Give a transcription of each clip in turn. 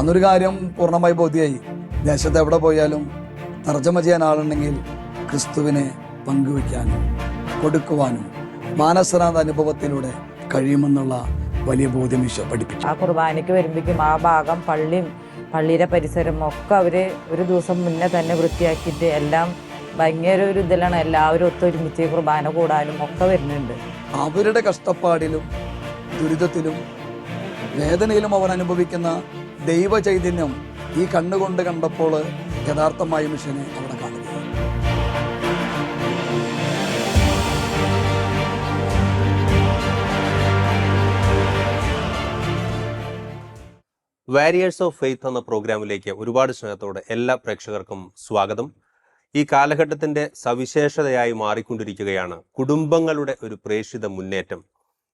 അന്നൊരു കാര്യം പൂർണമായി ബോധ്യമായി ദേശത്ത് എവിടെ പോയാലും തർജമ ചെയ്യാൻ ആളുണ്ടെങ്കിൽ ക്രിസ്തുവിനെ പങ്കുവയ്ക്കാനും കൊടുക്കുവാനും മാനസനാഥ അനുഭവത്തിലൂടെ കഴിയുമെന്നുള്ള വലിയ ബോധ്യം ഈശോ പഠിപ്പിച്ചു. ആ കുർബാനയ്ക്ക് വരുമ്പോഴേക്കും ആ ഭാഗം പള്ളിയും പള്ളിയുടെ പരിസരം ഒക്കെ അവർ ഒരു ദിവസം മുന്നേ തന്നെ വൃത്തിയാക്കിയിട്ട് എല്ലാം ഭയങ്കര ഒരു ഇതിലാണ് എല്ലാവരും ഒത്തൊരുമിച്ച് കുർബാന കൂടാനും ഒക്കെ വരുന്നുണ്ട്. അവരുടെ കഷ്ടപ്പാടിലും ദുരിതത്തിലും വേദനയിലും അവർ അനുഭവിക്കുന്ന ദൈവ ചൈതന്യം ഈ കണ്ണുകൊണ്ട് കണ്ടപ്പോൾ യഥാർത്ഥമായ മിഷനെ അവിടെ കാണുക വാരിയേഴ്സ് ഓഫ് ഫെയ്ത്ത് എന്ന പ്രോഗ്രാമിലേക്ക് ഒരുപാട് സ്നേഹത്തോടെ എല്ലാ പ്രേക്ഷകർക്കും സ്വാഗതം. ഈ കാലഘട്ടത്തിന്റെ സവിശേഷതയായി മാറിക്കൊണ്ടിരിക്കുകയാണ് കുടുംബങ്ങളുടെ ഒരു പ്രേക്ഷിത മുന്നേറ്റം.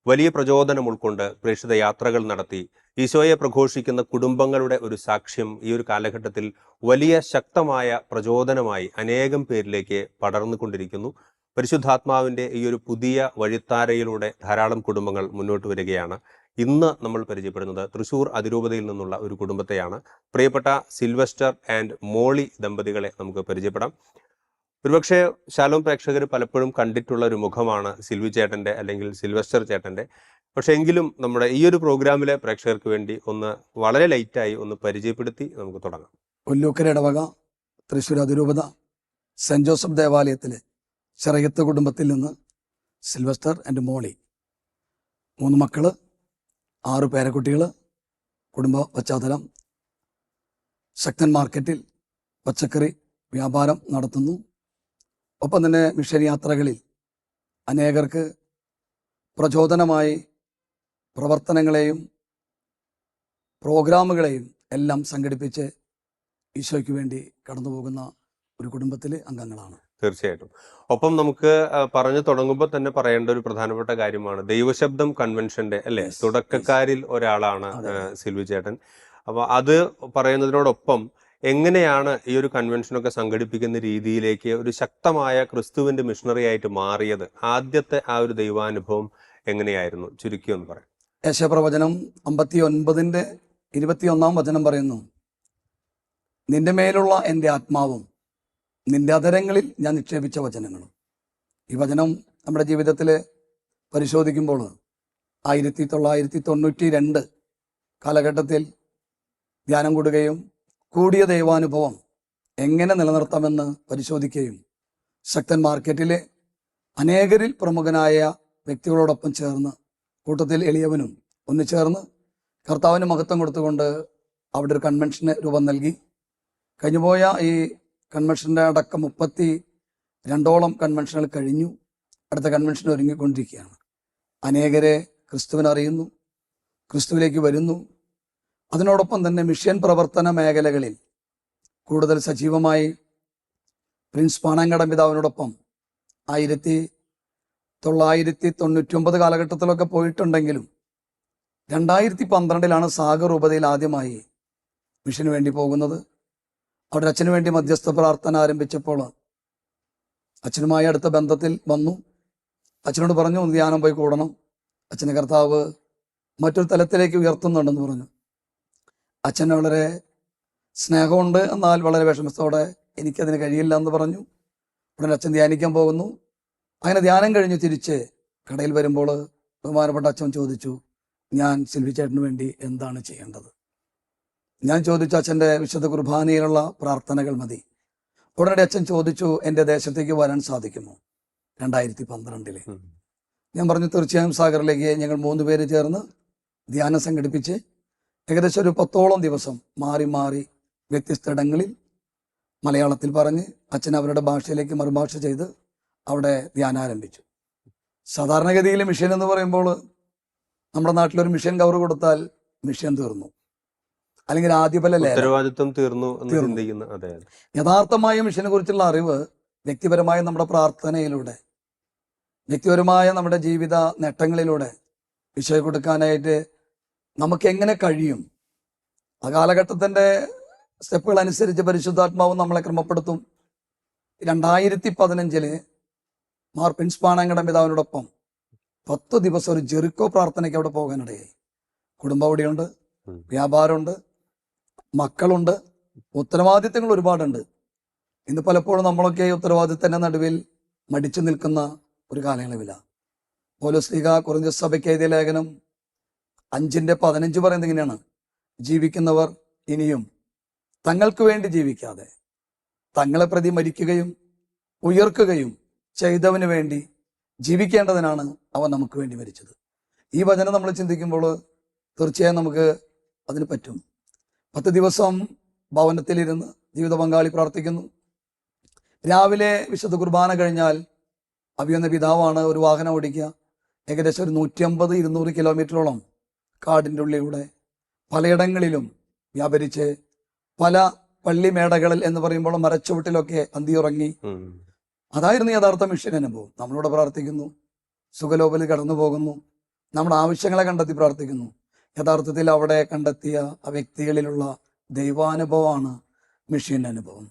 വലിയ പ്രചോദനം ഉൾക്കൊണ്ട് പ്രേക്ഷിത യാത്രകൾ നടത്തി ഈശോയെ പ്രഘോഷിക്കുന്ന കുടുംബങ്ങളുടെ ഒരു സാക്ഷ്യം ഈ ഒരു കാലഘട്ടത്തിൽ വലിയ ശക്തമായ പ്രചോദനമായി അനേകം പേരിലേക്ക് പടർന്നുകൊണ്ടിരിക്കുന്നു. പരിശുദ്ധാത്മാവിന്റെ ഈ ഒരു പുതിയ വഴിത്താരയിലൂടെ ധാരാളം കുടുംബങ്ങൾ മുന്നോട്ട് വരികയാണ്. ഇന്ന് നമ്മൾ പരിചയപ്പെടുന്നത് തൃശൂർ അതിരൂപതയിൽ നിന്നുള്ള ഒരു കുടുംബത്തെയാണ്. പ്രിയപ്പെട്ട സിൽവസ്റ്റർ ആൻഡ് മോളി ദമ്പതികളെ നമുക്ക് പരിചയപ്പെടാം. ഒരുപക്ഷെ ശാലോം പ്രേക്ഷകർ പലപ്പോഴും കണ്ടിട്ടുള്ള ഒരു മുഖമാണ് സിൽവി ചേട്ടന്റെ അല്ലെങ്കിൽ സിൽവസ്റ്റർ ചേട്ടന്റെ. പക്ഷെ എങ്കിലും നമ്മുടെ ഈ ഒരു പ്രോഗ്രാമിലെ പ്രേക്ഷകർക്ക് വേണ്ടി ഒന്ന് വളരെ ലൈറ്റായി ഒന്ന് പരിചയപ്പെടുത്തി നമുക്ക് തുടങ്ങാം. ഒല്ലൂക്കര ഇടവക തൃശ്ശൂർ അതിരൂപത സെന്റ് ജോസഫ് ദേവാലയത്തിലെ ചെറിയത്ത് കുടുംബത്തിൽ നിന്ന് സിൽവസ്റ്റർ ആൻഡ് മോളി. മൂന്ന് മക്കൾ ആറ് പേരക്കുട്ടികൾ കുടുംബ പശ്ചാത്തലം. ശക്തൻ മാർക്കറ്റിൽ പച്ചക്കറി വ്യാപാരം നടത്തുന്നു. ഒപ്പം തന്നെ മിഷൻ യാത്രകളിൽ അനേകർക്ക് പ്രചോദനമായി പ്രവർത്തനങ്ങളെയും പ്രോഗ്രാമുകളെയും എല്ലാം സംഘടിപ്പിച്ച് ഈശോയ്ക്ക് വേണ്ടി കടന്നു പോകുന്ന ഒരു കുടുംബത്തിലെ അംഗങ്ങളാണ്. തീർച്ചയായിട്ടും. ഒപ്പം നമുക്ക് പറഞ്ഞു തുടങ്ങുമ്പോൾ തന്നെ പറയേണ്ട ഒരു പ്രധാനപ്പെട്ട കാര്യമാണ്. ദൈവശബ്ദം കൺവെൻഷന്റെ അല്ലെ? തുടക്കക്കാരിൽ ഒരാളാണ് സിൽവി ചേട്ടൻ. അപ്പൊ അത് പറയുന്നതിനോടൊപ്പം എങ്ങനെയാണ് ഈ ഒരു കൺവെൻഷനൊക്കെ സംഘടിപ്പിക്കുന്ന രീതിയിലേക്ക് ഒരു ശക്തമായ ക്രിസ്തുവിന്റെ മിഷണറി ആയിട്ട് മാറിയത്? ആദ്യത്തെ ആ ഒരു ദൈവാനുഭവം എങ്ങനെയായിരുന്നു? ചുരുക്കി ഒന്ന് പറയാം. യശപ്രവചനം അമ്പത്തി ഒൻപതിന്റെ ഇരുപത്തിയൊന്നാം വചനം പറയുന്നു നിന്റെ മേലുള്ള എന്റെ ആത്മാവും നിന്റെ അതരങ്ങളിൽ ഞാൻ നിക്ഷേപിച്ച വചനങ്ങളും. ഈ വചനം നമ്മുടെ ജീവിതത്തിൽ പരിശോധിക്കുമ്പോൾ ആയിരത്തി തൊള്ളായിരത്തി തൊണ്ണൂറ്റി രണ്ട് കാലഘട്ടത്തിൽ ധ്യാനം കൂടുകയും കൂടിയ ദൈവാനുഭവം എങ്ങനെ നിലനിർത്താമെന്ന് പരിശോധിക്കുകയും ശക്തൻ മാർക്കറ്റിലെ അനേകരിൽ പ്രമുഖനായ വ്യക്തികളോടൊപ്പം ചേർന്ന് കൂട്ടത്തിൽ എളിയവനും ഒന്ന് ചേർന്ന് കർത്താവിന് മഹത്വം കൊടുത്തുകൊണ്ട് അവിടെ ഒരു കൺവെൻഷന് രൂപം നൽകി. കഴിഞ്ഞുപോയ ഈ കൺവെൻഷന്റെ അടക്കം മുപ്പത്തി രണ്ടോളം കൺവെൻഷനുകൾ കഴിഞ്ഞു. അടുത്ത കൺവെൻഷൻ ഒരുങ്ങിക്കൊണ്ടിരിക്കുകയാണ്. അനേകരെ ക്രിസ്തുവിനറിയുന്നു ക്രിസ്തുവിലേക്ക് വരുന്നു അതിനോടൊപ്പം തന്നെ മിഷൻ പ്രവർത്തന മേഖലകളിൽ കൂടുതൽ സജീവമായി പ്രിൻസ് പാണാങ്കടം പിതാവിനോടൊപ്പം ആയിരത്തി തൊള്ളായിരത്തി തൊണ്ണൂറ്റി ഒമ്പത് കാലഘട്ടത്തിലൊക്കെ പോയിട്ടുണ്ടെങ്കിലും രണ്ടായിരത്തി പന്ത്രണ്ടിലാണ് സാഗർ രൂപതയിൽ ആദ്യമായി മിഷന് വേണ്ടി പോകുന്നത്. അവിടെ അച്ഛന് വേണ്ടി മധ്യസ്ഥ പ്രാർത്ഥന ആരംഭിച്ചപ്പോൾ അച്ഛനുമായി അടുത്ത ബന്ധത്തിൽ വന്നു. അച്ഛനോട് പറഞ്ഞു ധ്യാനം പോയി കൂടണം. അച്ഛനെ കർത്താവ് മറ്റൊരു തലത്തിലേക്ക് ഉയർത്തുന്നുണ്ടെന്ന് പറഞ്ഞു. അച്ഛൻ വളരെ സ്നേഹമുണ്ട് എന്നാൽ വളരെ വിഷമത്തോടെ എനിക്കതിന് കഴിയില്ല എന്ന് പറഞ്ഞു. ഉടനെ അച്ഛൻ ധ്യാനിക്കാൻ പോകുന്നു. അങ്ങനെ ധ്യാനം കഴിഞ്ഞ് തിരിച്ച് കടയിൽ വരുമ്പോൾ ബഹുമാനപ്പെട്ട അച്ഛൻ ചോദിച്ചു ഞാൻ സിൽവി ചേട്ടന് വേണ്ടി എന്താണ് ചെയ്യേണ്ടത്? ഞാൻ ചോദിച്ചു അച്ഛന്റെ വിശുദ്ധ കുർബാനയിലുള്ള പ്രാർത്ഥനകൾ മതി. ഉടനടി അച്ഛൻ ചോദിച്ചു എന്റെ ദേശത്തേക്ക് വരാൻ സാധിക്കുമോ? രണ്ടായിരത്തി പന്ത്രണ്ടിൽ ഞാൻ പറഞ്ഞു തീർച്ചയായും സാഗറിലേക്ക് ഞങ്ങൾ മൂന്ന് പേര് ചേർന്ന് ധ്യാനം സംഘടിപ്പിച്ച് ഏകദേശം ഒരു പത്തോളം ദിവസം മാറി മാറി വ്യത്യസ്ത ഇടങ്ങളിൽ മലയാളത്തിൽ പറഞ്ഞ് അച്ഛൻ അവരുടെ ഭാഷയിലേക്ക് മറുഭാഷ ചെയ്ത് അവിടെ ധ്യാനം ആരംഭിച്ചു. സാധാരണഗതിയിൽ മിഷൻ എന്ന് പറയുമ്പോൾ നമ്മുടെ നാട്ടിലൊരു മിഷൻ കവർ കൊടുത്താൽ മിഷൻ തീർന്നു. അല്ലെങ്കിൽ ആദ്യഫല പല ഉത്തരവാദിത്വം തീർന്നു യഥാർത്ഥമായ മിഷനെ കുറിച്ചുള്ള അറിവ് വ്യക്തിപരമായ നമ്മുടെ പ്രാർത്ഥനയിലൂടെ വ്യക്തിപരമായ നമ്മുടെ ജീവിത നേട്ടങ്ങളിലൂടെ വിഷയം കൊടുക്കാനായിട്ട് നമുക്ക് എങ്ങനെ കഴിയും? ആ കാലഘട്ടത്തിന്റെ സ്റ്റെപ്പുകൾ അനുസരിച്ച് പരിശുദ്ധാത്മാവ് നമ്മളെ ക്രമപ്പെടുത്തും. രണ്ടായിരത്തി പതിനഞ്ചിൽ മാർ പ്രിൻസ് പാണാങ്കട പിതാവിനോടൊപ്പം പത്ത് ദിവസം ഒരു ജെറിക്കോ പ്രാർത്ഥനയ്ക്ക് അവിടെ പോകാനിടയായി. കുടുംബം അവിടെയുണ്ട് വ്യാപാരമുണ്ട് മക്കളുണ്ട് ഉത്തരവാദിത്തങ്ങൾ ഒരുപാടുണ്ട്. ഇന്ന് പലപ്പോഴും നമ്മളൊക്കെ ഈ ഉത്തരവാദിത്തത്തിന്റെ നടുവിൽ മടിച്ചു നിൽക്കുന്ന ഒരു കാലയളവിലാണ്. പോലീസ് ലീഗ കുറഞ്ഞ സഭയ്ക്ക് എഴുതിയ ലേഖനം അഞ്ചിന്റെ പതിനഞ്ച് പറയുന്നത് ഇങ്ങനെയാണ്. ജീവിക്കുന്നവർ ഇനിയും തങ്ങൾക്ക് വേണ്ടി ജീവിക്കാതെ തങ്ങളെ പ്രതി മരിക്കുകയും ഉയർക്കുകയും ചെയ്തവന് വേണ്ടി ജീവിക്കേണ്ടതിനാണ് അവൻ നമുക്ക് വേണ്ടി മരിച്ചത്. ഈ വചനം നമ്മൾ ചിന്തിക്കുമ്പോൾ തീർച്ചയായും നമുക്ക് അതിന് പറ്റും. പത്ത് ദിവസം ഭവനത്തിലിരുന്ന് ജീവിത പങ്കാളി പ്രാർത്ഥിക്കുന്നു. രാവിലെ വിശുദ്ധ കുർബാന കഴിഞ്ഞാൽ അവിയുന്ന പിതാവാണ് ഒരു വാഹനം ഓടിക്കുക. ഏകദേശം ഒരു നൂറ്റി അമ്പത് ഇരുന്നൂറ് കിലോമീറ്ററോളം കാടിന്റെ ഉള്ളിലൂടെ പലയിടങ്ങളിലും വ്യാപരിച്ച് പല പള്ളിമേടകളിൽ എന്ന് പറയുമ്പോൾ മരച്ചുവട്ടിലൊക്കെ അന്തിയുറങ്ങി ഉറങ്ങി അതായിരുന്നു യഥാർത്ഥ മിഷൻ അനുഭവം നമ്മളോട് പ്രാർത്ഥിക്കുന്നു. സുഖലോപലിൽ കടന്നു പോകുന്നു. നമ്മുടെ ആവശ്യങ്ങളെ കണ്ടെത്തി പ്രാർത്ഥിക്കുന്നു. യഥാർത്ഥത്തിൽ അവിടെ കണ്ടെത്തിയ ആ വ്യക്തികളിലുള്ള ദൈവാനുഭവമാണ് മിഷൻ അനുഭവം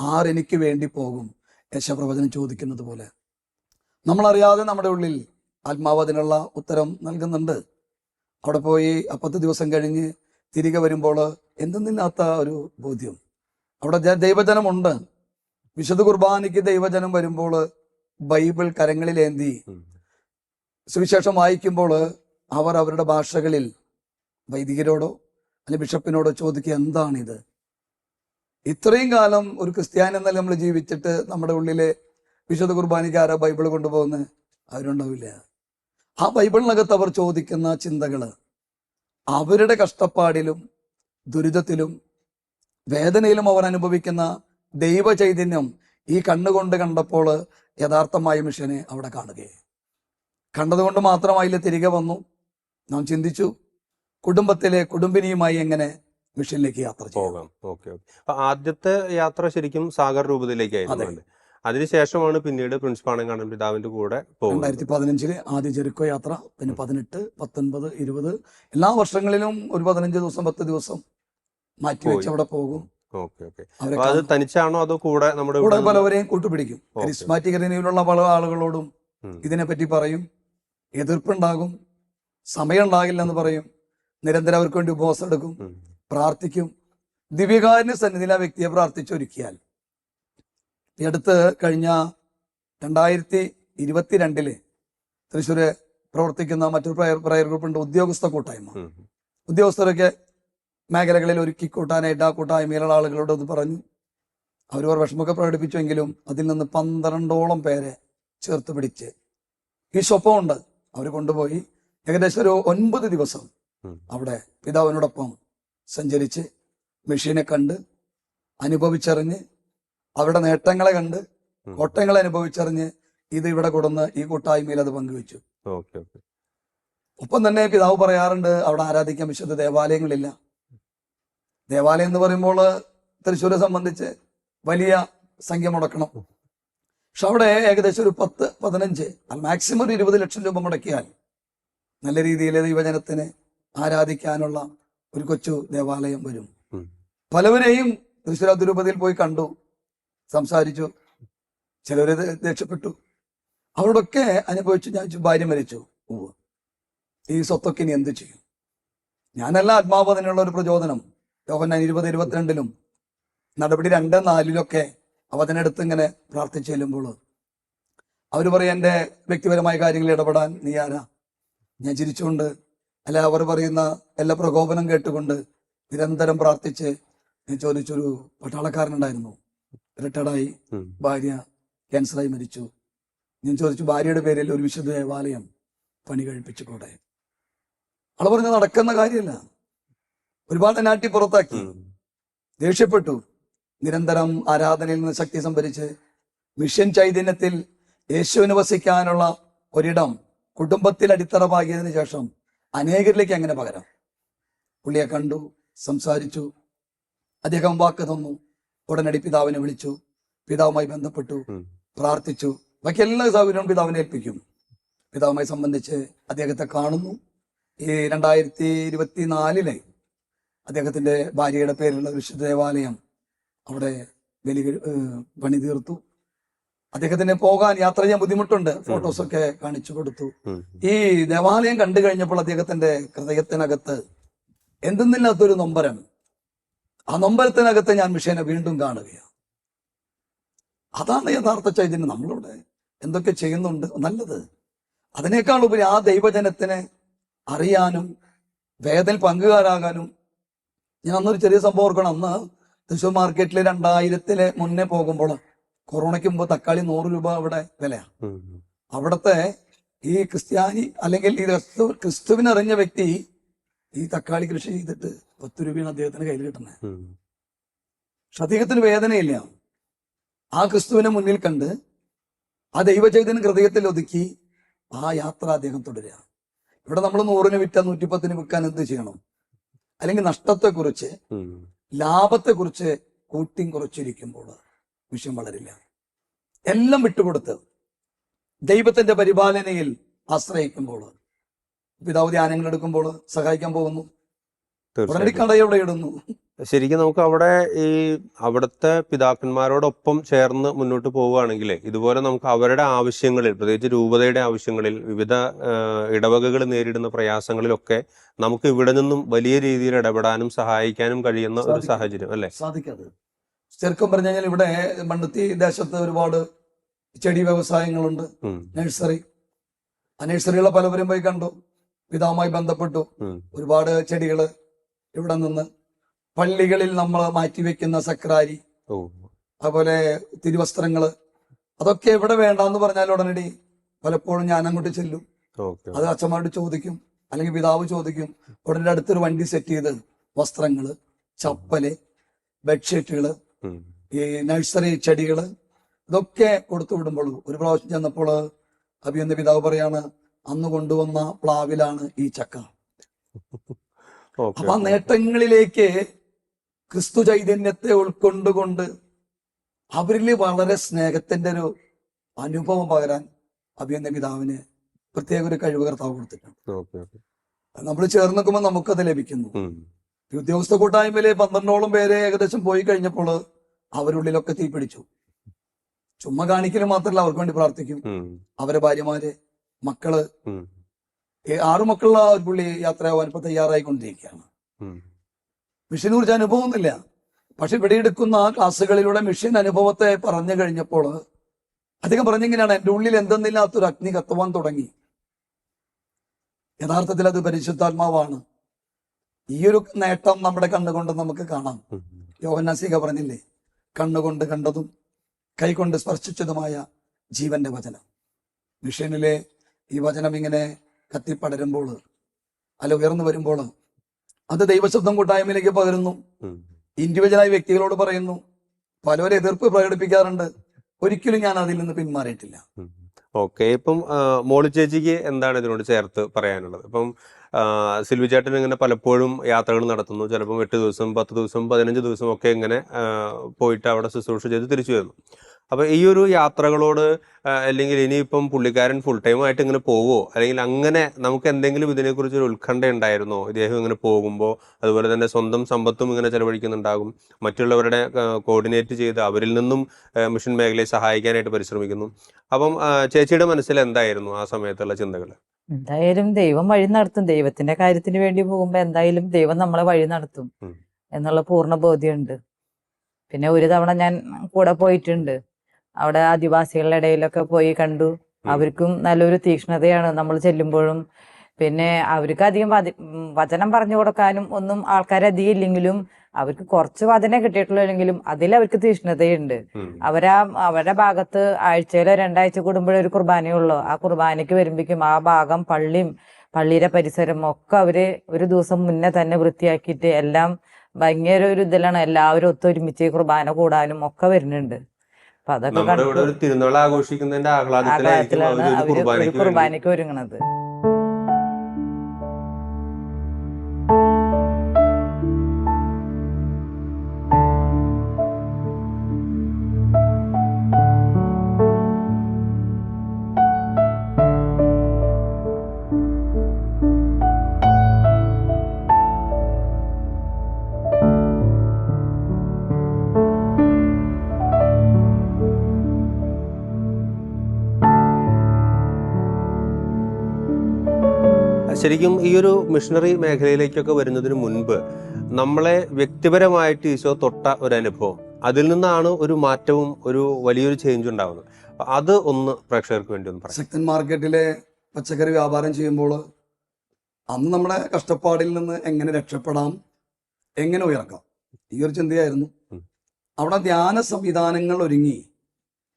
ആരെനിക്ക് വേണ്ടി പോകും? യശപ്രവചനം ചോദിക്കുന്നത് പോലെ നമ്മളറിയാതെ നമ്മുടെ ഉള്ളിൽ ആത്മാവ് അതിനുള്ള ഉത്തരം നൽകുന്നുണ്ട്. അവിടെ പോയി പത്ത് ദിവസം കഴിഞ്ഞ് തിരികെ വരുമ്പോൾ എന്തെന്നില്ലാത്ത ഒരു ബോധ്യം. അവിടെ ദൈവജനമുണ്ട്. വിശുദ്ധ കുർബാനയ്ക്ക് ദൈവജനം വരുമ്പോൾ ബൈബിൾ കരങ്ങളിലേന്തി. സുവിശേഷം വായിക്കുമ്പോൾ അവർ അവരുടെ ഭാഷകളിൽ വൈദികരോടോ അല്ലെങ്കിൽ ബിഷപ്പിനോടോ ചോദിക്കുക എന്താണിത്? ഇത്രയും കാലം ഒരു ക്രിസ്ത്യാനി എന്നല്ല നമ്മൾ ജീവിച്ചിട്ട് നമ്മുടെ ഉള്ളിലെ വിശുദ്ധ കുർബാനയ്ക്ക് ആരാ ബൈബിൾ കൊണ്ടുപോകുന്നത്? അവരുണ്ടാവില്ല ആ ബൈബിളിനകത്ത് അവർ ചോദിക്കുന്ന ചിന്തകൾ അവരുടെ കഷ്ടപ്പാടിലും ദുരിതത്തിലും വേദനയിലും അവർ അനുഭവിക്കുന്ന ദൈവ ചൈതന്യം ഈ കണ്ണുകൊണ്ട് കണ്ടപ്പോൾ യഥാർത്ഥമായ മിഷനെ അവിടെ കാണുകയെ. കണ്ടതുകൊണ്ട് മാത്രമായില്ല തിരികെ വന്നു. നാം ചിന്തിച്ചു കുടുംബത്തിലെ കുടുംബിനിയുമായി എങ്ങനെ മിഷനിലേക്ക് യാത്ര ചെയ്യാം. ആദ്യത്തെ യാത്ര ശരിക്കും സാഗർ അതെ. അതിനുശേഷമാണ് പിന്നീട് പ്രിൻസ് പാണങ്കാടൻ പിതാവിന്റെ കൂടെ പോകുന്നത്. രണ്ടായിരത്തി പതിനഞ്ചിൽ ആദ്യ ചെറുക്കോ യാത്ര പിന്നെ പതിനെട്ട് പത്തൊൻപത് ഇരുപത് എല്ലാ വർഷങ്ങളിലും ഒരു പതിനഞ്ച് ദിവസം പത്ത് ദിവസം മാറ്റി വെച്ച് അവിടെ പോകും. Okay okay. അവരെ അത് തനിച്ചാണോ അതോ കൂടെ നമ്മുടെ കൂടെ പലവരെയും കൂട്ടുപിടിക്കും. കരിസ്മാറ്റിക് റെനിയിലുള്ള പല ആളുകളോടും ഇതിനെ പറ്റി പറയും. എതിർപ്പുണ്ടാകും. സമയം ഉണ്ടാകില്ല എന്ന് പറയും. നിരന്തരം അവർക്ക് വേണ്ടി ഉപവാസം എടുക്കും. പ്രാർത്ഥിക്കും. ദിവ്യകാരന് സന്നിധിയിൽ ആ വ്യക്തിയെ പ്രാർത്ഥിച്ചൊരുക്കിയാൽ ഈ അടുത്ത് കഴിഞ്ഞ രണ്ടായിരത്തി ഇരുപത്തിരണ്ടിൽ തൃശ്ശൂര് പ്രവർത്തിക്കുന്ന മറ്റൊരു പ്രയർ പ്രയർ ഗ്രൂപ്പുണ്ട് ഉദ്യോഗസ്ഥ കൂട്ടായ്മ. ഉദ്യോഗസ്ഥരൊക്കെ മേഖലകളിൽ ഒരുക്കി കൂട്ടാനായിട്ട് ആ കൂട്ടായ്മയിലുള്ള ആളുകളോട് അത് പറഞ്ഞു. അവർ ഒരു വിഷമമൊക്കെ പ്രകടിപ്പിച്ചുവെങ്കിലും അതിൽ നിന്ന് പന്ത്രണ്ടോളം പേരെ ചേർത്ത് പിടിച്ച് ഈ സ്വപ്നമുണ്ട് അവർ കൊണ്ടുപോയി ഏകദേശം ഒരു ഒൻപത് ദിവസം അവിടെ പിതാവിനോടൊപ്പം സഞ്ചരിച്ച് മെഷീനെ കണ്ട് അനുഭവിച്ചറിഞ്ഞ് അവരുടെ നേട്ടങ്ങളെ കണ്ട് ഉം. കോട്ടയങ്ങളെ അനുഭവിച്ചറിഞ്ഞ് ഇത് ഇവിടെ കൊടുന്ന് ഈ കൂട്ടായ്മയിൽ അത് പങ്കുവെച്ചു. ഒപ്പം തന്നെ പിതാവ് പറയാറുണ്ട് അവിടെ ആരാധിക്കാൻ വിശുദ്ധ ദേവാലയങ്ങളില്ല. ദേവാലയം എന്ന് പറയുമ്പോൾ തൃശ്ശൂരെ സംബന്ധിച്ച് വലിയ സംഖ്യ മുടക്കണം. പക്ഷെ അവിടെ ഏകദേശം ഒരു പത്ത് പതിനഞ്ച് മാക്സിമം ഒരു ഇരുപത് ലക്ഷം രൂപ മുടക്കിയാൽ നല്ല രീതിയിൽ ദൈവജനത്തിന് ആരാധിക്കാനുള്ള ഒരു കൊച്ചു ദേവാലയം വരും. പലവരെയും തൃശ്ശൂർ അതിരൂപതയിൽ പോയി കണ്ടു. സംസാരിച്ചു. ചിലവരെ രക്ഷപ്പെട്ടു. അവരോടൊക്കെ അനുഭവിച്ചു. ഞാൻ ഭാര്യ മരിച്ചു. ഉവ്വ്. ഈ സ്വത്തൊക്കെ ഇനി എന്ത് ചെയ്യും? ഞാനല്ല ആത്മാവ് അതിനുള്ള ഒരു പ്രചോദനം. യോഹന്നാൻ ഇരുപത് ഇരുപത്തിരണ്ടിലും നടപടി രണ്ട് നാലിലൊക്കെ അവതനെടുത്ത് ഇങ്ങനെ പ്രാർത്ഥിച്ചു ചെല്ലുമ്പോൾ അവർ പറയും എന്റെ വ്യക്തിപരമായ കാര്യങ്ങളിൽ ഇടപെടാൻ നീ ആരാ? ഞാൻ ചിരിച്ചുകൊണ്ട് അല്ല അവർ പറയുന്ന എല്ലാ പ്രകോപനം കേട്ടുകൊണ്ട് നിരന്തരം പ്രാർത്ഥിച്ച് ഞാൻ ചോദിച്ചൊരു പട്ടാളക്കാരനുണ്ടായിരുന്നു റിട്ടയർഡായി. ഭാര്യ ക്യാൻസറായി മരിച്ചു. ഞാൻ ചോദിച്ചു ഭാര്യയുടെ പേരിൽ ഒരു വിശുദ്ധ ദേവാലയം പണി കഴിപ്പിച്ചുകൂടെ ആൾ പറഞ്ഞത് നടക്കുന്ന കാര്യമല്ല. ഒരുപാട് നാട്ടി പുറത്താക്കി. ദേഷ്യപ്പെട്ടു. നിരന്തരം ആരാധനയിൽ നിന്ന് ശക്തി സംഭരിച്ച് മിഷൻ ചൈതന്യത്തിൽ യേശുവിന് വസിക്കാനുള്ള ഒരിടം കുടുംബത്തിൽ അടിത്തറ പാകിയതിനു ശേഷം അനേകരിലേക്ക് അങ്ങനെ പകരം. പുള്ളിയെ കണ്ടു സംസാരിച്ചു. അദ്ദേഹം വാക്ക് തന്നു. ഉടനടി പിതാവിനെ വിളിച്ചു. പിതാവുമായി ബന്ധപ്പെട്ടു. പ്രാർത്ഥിച്ചു. ബാക്കി എല്ലാ സൗകര്യവും പിതാവിനെ ഏൽപ്പിക്കും. പിതാവുമായി സംബന്ധിച്ച് അദ്ദേഹത്തെ കാണുന്നു. ഈ രണ്ടായിരത്തി ഇരുപത്തി നാലിലെ അദ്ദേഹത്തിന്റെ ഭാര്യയുടെ പേരിലുള്ള വിശുദ്ധ ദേവാലയം അവിടെ ബലി പണി തീർത്തു. അദ്ദേഹത്തിന് പോകാൻ യാത്ര ചെയ്യാൻ ബുദ്ധിമുട്ടുണ്ട്. ഫോട്ടോസൊക്കെ കാണിച്ചു കൊടുത്തു. ഈ ദേവാലയം കണ്ടു കഴിഞ്ഞപ്പോൾ അദ്ദേഹത്തിന്റെ ഹൃദയത്തിനകത്ത് എന്തെന്നില്ലാത്തൊരു നൊമ്പരം. ആ നൊമ്പരത്തിനകത്ത് ഞാൻ മിഷേനെ വീണ്ടും കാണുകയാണ്. അതാണ് യഥാർത്ഥ ചൈതന്യം നമ്മളിവിടെ എന്തൊക്കെ ചെയ്യുന്നുണ്ട്? നല്ലത്. അതിനേക്കാൾ ഉപരി ആ ദൈവജനത്തിനെ അറിയാനും വേദൽ പങ്കുകാരാകാനും ഞാൻ അന്നൊരു ചെറിയ സംഭവം ഓർക്കണം. അന്ന് തൃശ്ശൂർ മാർക്കറ്റിൽ രണ്ടായിരത്തിലെ മുന്നേ പോകുമ്പോൾ കൊറോണയ്ക്ക് മുമ്പ് തക്കാളി നൂറ് രൂപ അവിടെ വിലയാണ്. അവിടുത്തെ ഈ ക്രിസ്ത്യാനി അല്ലെങ്കിൽ ഈ ക്രിസ്തു ക്രിസ്തുവിനറിഞ്ഞ വ്യക്തി ഈ തക്കാളി കൃഷി ചെയ്തിട്ട് പത്ത് രൂപയാണ് അദ്ദേഹത്തിന് കയ്യിൽ കിട്ടുന്നത്. പക്ഷെ അദ്ദേഹത്തിന് വേദനയില്ല. ആ ക്രിസ്തുവിനെ മുന്നിൽ കണ്ട് ആ ദൈവചൈതന്യം ഹൃദയത്തിൽ ഒതുക്കി ആ യാത്ര അദ്ദേഹം തുടരുക. ഇവിടെ നമ്മൾ നൂറിന് വിറ്റ നൂറ്റിപ്പത്തിന് വിൽക്കാൻ എന്ത് ചെയ്യണം? അല്ലെങ്കിൽ നഷ്ടത്തെ കുറിച്ച് ലാഭത്തെ കുറിച്ച് കൂട്ടിയും കുറച്ചിരിക്കുമ്പോൾ വിഷയം വളരില്ല. എല്ലാം വിട്ടുകൊടുത്ത് ദൈവത്തിന്റെ പരിപാലനയിൽ ആശ്രയിക്കുമ്പോൾ പിതാവ് ധ്യാനങ്ങൾ എടുക്കുമ്പോൾ സഹായിക്കാൻ പോകുന്നു. ശരിക്കും നമുക്ക് അവിടെ ഈ അവിടുത്തെ പിതാക്കന്മാരോടൊപ്പം ചേർന്ന് മുന്നോട്ട് പോവുകയാണെങ്കിൽ ഇതുപോലെ നമുക്ക് അവരുടെ ആവശ്യങ്ങളിൽ പ്രത്യേകിച്ച് രൂപതയുടെ ആവശ്യങ്ങളിൽ വിവിധ ഇടവകകൾ നേരിടുന്ന പ്രയാസങ്ങളിലൊക്കെ നമുക്ക് ഇവിടെ നിന്നും വലിയ രീതിയിൽ ഇടപെടാനും സഹായിക്കാനും കഴിയുന്ന ഒരു സാഹചര്യം അല്ലെ? സാധിക്കാതെ ചെറുക്കം പറഞ്ഞു കഴിഞ്ഞാൽ ഇവിടെ മണ്ണുത്തി ദേശത്ത് ഒരുപാട് ചെടി വ്യവസായങ്ങളുണ്ട് നഴ്സറി. ആ നഴ്സറികളെ പലവരും പോയി കണ്ടു. പിതാവുമായി ബന്ധപ്പെട്ടു. ഒരുപാട് ചെടികൾ ഇവിടെ നിന്ന് പള്ളികളിൽ നമ്മൾ മാറ്റിവെക്കുന്ന സക്രാരി അതുപോലെ തിരുവസ്ത്രങ്ങൾ അതൊക്കെ എവിടെ വേണ്ടാന്ന് പറഞ്ഞാൽ ഉടനടി പലപ്പോഴും ഞാൻ അങ്ങോട്ട് ചെല്ലും. അത് അച്ഛന്മാരോട് ചോദിക്കും അല്ലെങ്കിൽ പിതാവ് ചോദിക്കും ഉടനെ അടുത്തൊരു വണ്ടി സെറ്റ് ചെയ്ത് വസ്ത്രങ്ങൾ ചപ്പൽ ബെഡ്ഷീറ്റുകൾ ഈ നഴ്സറി ചെടികൾ ഇതൊക്കെ കൊടുത്തു വിടുമ്പോൾ ഒരു പ്രാവശ്യം ചെന്നപ്പോൾ അഭിയന്ന പിതാവ് പറയാണ് അന്ന് കൊണ്ടുവന്ന പ്ലാവിലാണ് ഈ ചക്ക. അപ്പൊ ആ നേട്ടങ്ങളിലേക്ക് ക്രിസ്തു ചൈതന്യത്തെ ഉൾക്കൊണ്ടുകൊണ്ട് അവരിൽ വളരെ സ്നേഹത്തിന്റെ ഒരു അനുഭവം പകരാൻ അഭിയന്ന പിതാവിന് പ്രത്യേക ഒരു കഴിവ് കർത്താവ് കൊടുത്തിട്ടുണ്ട്. നമ്മൾ ചേർന്ന് നിൽക്കുമ്പോൾ നമുക്കത് ലഭിക്കുന്നു. ഉദ്യോഗസ്ഥ കൂട്ടായ്മയിലെ പന്ത്രണ്ടോളം പേരെ ഏകദേശം പോയി കഴിഞ്ഞപ്പോൾ അവരുള്ളിലൊക്കെ തീപിടിച്ചു ചുമ്മാ കാണിക്കൽ മാത്രമല്ല അവർക്ക് വേണ്ടി പ്രാർത്ഥിക്കും. അവരെ ഭാര്യമാര് മക്കൾ ആറു മക്കളുള്ള ഒരു പുള്ളി യാത്രയാവാൻ ഇപ്പൊ തയ്യാറായിക്കൊണ്ടിരിക്കുകയാണ്. മിഷനെ കുറിച്ച് അനുഭവമൊന്നുമില്ല. പക്ഷെ ഇവിടെ എടുക്കുന്ന ആ ക്ലാസ്സുകളിലൂടെ മിഷൻ അനുഭവത്തെ പറഞ്ഞു കഴിഞ്ഞപ്പോൾ അദ്ദേഹം പറഞ്ഞിങ്ങനെയാണ് എന്റെ ഉള്ളിൽ എന്തെന്നില്ലാത്തൊരു അഗ്നി കത്തുവാൻ തുടങ്ങി. യഥാർത്ഥത്തിൽ അത് പരിശുദ്ധാത്മാവാണ്. ഈ ഒരു നേട്ടം നമ്മുടെ കണ്ണുകൊണ്ട് നമുക്ക് കാണാം. യോഹന്നാസിക പറഞ്ഞില്ലേ കണ്ണുകൊണ്ട് കണ്ടതും കൈകൊണ്ട് സ്പർശിച്ചതുമായ ജീവന്റെ വചനം. മിഷനിലെ ഈ വചനം ഇങ്ങനെ കത്തിപ്പടരുമ്പോൾ അല്ല ഉയർന്നു വരുമ്പോൾ അത് ദൈവശബ്ദം കൂട്ടായ്മയിലേക്ക് പകരുന്നു. ഇൻഡിവിജ്വലായ വ്യക്തികളോട് പറയുന്നു. പലരും എതിർപ്പ് പ്രകടിപ്പിക്കാറുണ്ട്. ഒരിക്കലും ഞാൻ അതിൽ നിന്ന് പിന്മാറിയിട്ടില്ല. ഓക്കെ ഇപ്പം മോളി ചേച്ചിക്ക് എന്താണ് ഇതിനോട് ചേർത്ത് പറയാനുള്ളത്? ഇപ്പം സിൽവി ചേട്ടൻ ഇങ്ങനെ പലപ്പോഴും യാത്രകൾ നടത്തുന്നു. ചിലപ്പം എട്ട് ദിവസം പത്ത് ദിവസം പതിനഞ്ച് ദിവസം ഒക്കെ ഇങ്ങനെ പോയിട്ട് അവിടെ ശുശ്രൂഷ ചെയ്ത് തിരിച്ചു വരുന്നു. അപ്പൊ ഈ ഒരു യാത്രകളോട് അല്ലെങ്കിൽ ഇനിയിപ്പം പുള്ളിക്കാരൻ ഫുൾ ടൈം ആയിട്ട് ഇങ്ങനെ പോവോ? അല്ലെങ്കിൽ അങ്ങനെ നമുക്ക് എന്തെങ്കിലും ഇതിനെക്കുറിച്ച് ഒരു ഉത്കണ്ഠ ഉണ്ടായിരുന്നോ? ഇദ്ദേഹം ഇങ്ങനെ പോകുമ്പോൾ അതുപോലെ തന്നെ സ്വന്തം സമ്പത്തും ഇങ്ങനെ ചെലവഴിക്കുന്നുണ്ടാകും. മറ്റുള്ളവരുടെ കോർഡിനേറ്റ് ചെയ്ത് അവരിൽ നിന്നും മിഷൻ മേഖലയെ സഹായിക്കാനായിട്ട് പരിശ്രമിക്കുന്നു. അപ്പം ചേച്ചിയുടെ മനസ്സിൽ എന്തായിരുന്നു ആ സമയത്തുള്ള ചിന്തകൾ എന്തായാലും ദൈവം വഴി നടത്തും. ദൈവത്തിന്റെ കാര്യത്തിന് വേണ്ടി പോകുമ്പോ എന്തായാലും ദൈവം നമ്മളെ വഴി നടത്തും. എന്നുള്ള പൂർണ ബോധ്യമുണ്ട്. പിന്നെ ഒരു തവണ ഞാൻ കൂടെ പോയിട്ടുണ്ട്. അവിടെ ആദിവാസികളുടെ ഇടയിലൊക്കെ പോയി കണ്ടു. അവർക്കും നല്ലൊരു തീക്ഷ്ണതയാണ് നമ്മൾ ചെല്ലുമ്പോഴും. പിന്നെ അവർക്ക് അധികം വചനം പറഞ്ഞു കൊടുക്കാനും ഒന്നും ആൾക്കാരധികം ഇല്ലെങ്കിലും അവർക്ക് കുറച്ച് വചനം കിട്ടിയിട്ടുള്ളെങ്കിലും അതിൽ അവർക്ക് തീക്ഷ്ണതയുണ്ട്. അവരാ അവരുടെ ഭാഗത്ത് ആഴ്ചയിലോ രണ്ടാഴ്ച കൂടുമ്പോഴേ ഒരു കുർബാനയുള്ളൂ ആ കുർബാനയ്ക്ക് വരുമ്പോഴേക്കും ആ ഭാഗം പള്ളിയും പള്ളിയുടെ പരിസരം ഒക്കെ അവർ ഒരു ദിവസം മുന്നേ തന്നെ വൃത്തിയാക്കിയിട്ട് എല്ലാം ഭയങ്കര ഒരു ഇതിലാണ് എല്ലാവരും ഒത്തൊരുമിച്ച് കുർബാന കൂടാനും ഒക്കെ വരുന്നുണ്ട്. അപ്പൊ അതൊക്കെ തിരുനാൾ ആഘോഷിക്കുന്നതിന്റെ ആഹ്ലാദത്തിലാണ് കുർബാനയ്ക്ക് ഒരുങ്ങുന്നത് കുർബാനയ്ക്ക് ഒരുങ്ങണത്. ശരിക്കും ഈ ഒരു മിഷണറി മേഖലയിലേക്കൊക്കെ വരുന്നതിന് മുൻപ് നമ്മളെ വ്യക്തിപരമായിട്ട് ഈശോ തൊട്ട ഒരു അനുഭവം. അതിൽ നിന്നാണ് ഒരു മാറ്റവും ഒരു വലിയൊരു ചേഞ്ച് ഉണ്ടാവുന്നത്. അത് ഒന്ന് പ്രേക്ഷകർക്ക് വേണ്ടി ഒന്ന് പറയാം. ശക്തൻ മാർക്കറ്റിലെ പച്ചക്കറി വ്യാപാരം ചെയ്യുമ്പോൾ അന്ന് നമ്മുടെ കഷ്ടപ്പാടിൽ നിന്ന് എങ്ങനെ രക്ഷപ്പെടാം എങ്ങനെ ഉയർക്കാം ഈ ഒരു ചിന്തയായിരുന്നു. അവിടെ ധ്യാന സംവിധാനങ്ങൾ ഒരുങ്ങി.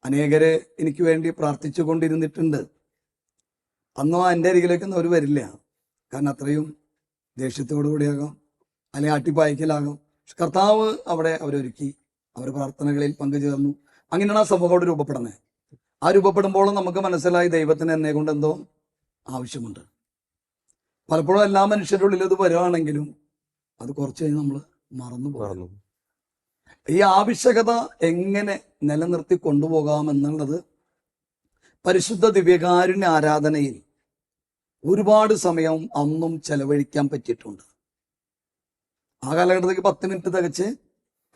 അനേകരെ എനിക്ക് വേണ്ടി പ്രാർത്ഥിച്ചു കൊണ്ടിരുന്നിട്ടുണ്ട് അന്നും എന്റെ അരികിലേക്കൊന്നും അവർ വരില്ല. കാരണം അത്രയും ദേഷ്യത്തോടുകൂടിയാകാം. അല്ലെങ്കിൽ അട്ടിപ്പായ്ക്കലാകാം. പക്ഷെ കർത്താവ് അവിടെ അവരൊരുക്കി. അവർ പ്രാർത്ഥനകളിൽ പങ്കുചേർന്നു. അങ്ങനെയാണ് ആ സംഭവം അവിടെ രൂപപ്പെടുന്നത്. ആ രൂപപ്പെടുമ്പോൾ നമുക്ക് മനസ്സിലായി ദൈവത്തിന് എന്നെ കൊണ്ട് എന്തോ ആവശ്യമുണ്ട്. പലപ്പോഴും എല്ലാ മനുഷ്യരുടെ ഉള്ളിൽ അത് വരുവാണെങ്കിലും അത് കുറച്ച് കഴിഞ്ഞ് നമ്മൾ മറന്നു പോകുന്നു ഈ ആവശ്യകത എങ്ങനെ നിലനിർത്തി കൊണ്ടുപോകാമെന്നുള്ളത് പരിശുദ്ധ ദിവ്യകാരുണ്യ ആരാധനയിൽ ഒരുപാട് സമയം അന്നും ചെലവഴിക്കാൻ പറ്റിയിട്ടുണ്ട്. ആ കാലഘട്ടത്തേക്ക് പത്ത് മിനിറ്റ് തികച്ച്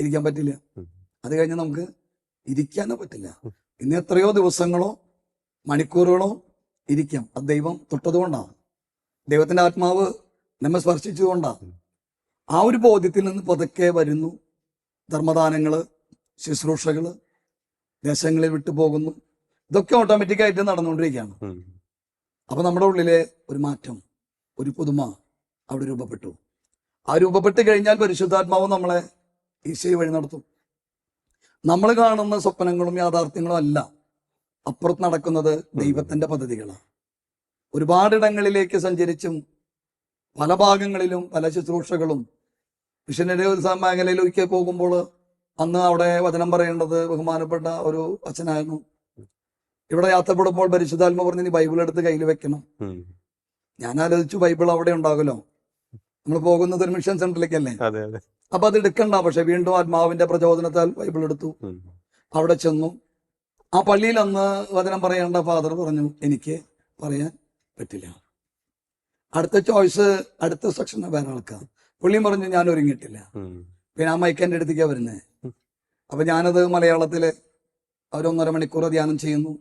ഇരിക്കാൻ പറ്റില്ല. അത് കഴിഞ്ഞ് നമുക്ക് ഇരിക്കാനേ പറ്റില്ല. ഇന്ന് എത്രയോ ദിവസങ്ങളോ മണിക്കൂറുകളോ ഇരിക്കാം. അത് ദൈവം തൊട്ടതുകൊണ്ടാണ് ദൈവത്തിന്റെ ആത്മാവ് നമ്മെ സ്പർശിച്ചതുകൊണ്ടാണ് ആ ഒരു ബോധ്യത്തിൽ നിന്ന് പതുക്കെ വരുന്നു. ധർമ്മദാനങ്ങൾ ശുശ്രൂഷകൾ ദേശങ്ങളിൽ വിട്ടുപോകുന്നു. ഇതൊക്കെ ഓട്ടോമാറ്റിക്കായിട്ട് നടന്നുകൊണ്ടിരിക്കുകയാണ്. ഉം. അപ്പൊ നമ്മുടെ ഉള്ളിലെ ഒരു മാറ്റം ഒരു പുതുമ അവിടെ രൂപപ്പെട്ടു. ആ രൂപപ്പെട്ട് കഴിഞ്ഞാൽ പരിശുദ്ധാത്മാവ് നമ്മളെ ഈശോയെ വഴി നടത്തും. നമ്മൾ കാണുന്ന സ്വപ്നങ്ങളും യാഥാർത്ഥ്യങ്ങളും അല്ല. അപ്പുറത്ത് നടക്കുന്നത് ദൈവത്തിന്റെ പദ്ധതികളാണ് ഒരുപാടിടങ്ങളിലേക്ക് സഞ്ചരിച്ചും പല ഭാഗങ്ങളിലും പല ശുശ്രൂഷകളും മിഷനറി ഉത്സവ പോകുമ്പോൾ അന്ന് അവിടെ വചനം പറയേണ്ടത് ബഹുമാനപ്പെട്ട ഒരു അച്ഛനായിരുന്നു. ഇവിടെ യാത്രപ്പെടുമ്പോൾ പരിശുദ്ധാത്മ പറഞ്ഞ് നീ ബൈബിൾ എടുത്ത് കയ്യിൽ വെക്കണം. ഞാൻ ആലോചിച്ചു ബൈബിൾ അവിടെ ഉണ്ടാകുമല്ലോ നമ്മൾ പോകുന്നത് ഒരു മിഷൻ സെന്ററിലേക്കല്ലേ അപ്പൊ അത് എടുക്കണ്ട. പക്ഷെ വീണ്ടും ആത്മാവിന്റെ പ്രചോദനത്താൽ ബൈബിൾ എടുത്തു. അവിടെ ചെന്നു. ആ പള്ളിയിൽ അന്ന് വചനം പറയേണ്ട ഫാദർ പറഞ്ഞു എനിക്ക് പറയാൻ പറ്റില്ല. അടുത്ത ചോയ്സ് അടുത്ത സെക്ഷൻ വേറെ ആൾക്കാർ പുള്ളിയും പറഞ്ഞു ഞാൻ ഒരുങ്ങിയിട്ടില്ല. പിന്നെ ആ മൈക്ക് എന്റെ അടുത്തേക്കാണ് വരുന്നത് അപ്പൊ ഞാനത് മലയാളത്തിൽ അവരൊന്നര മണിക്കൂർ ധ്യാനം ചെയ്യുന്നു.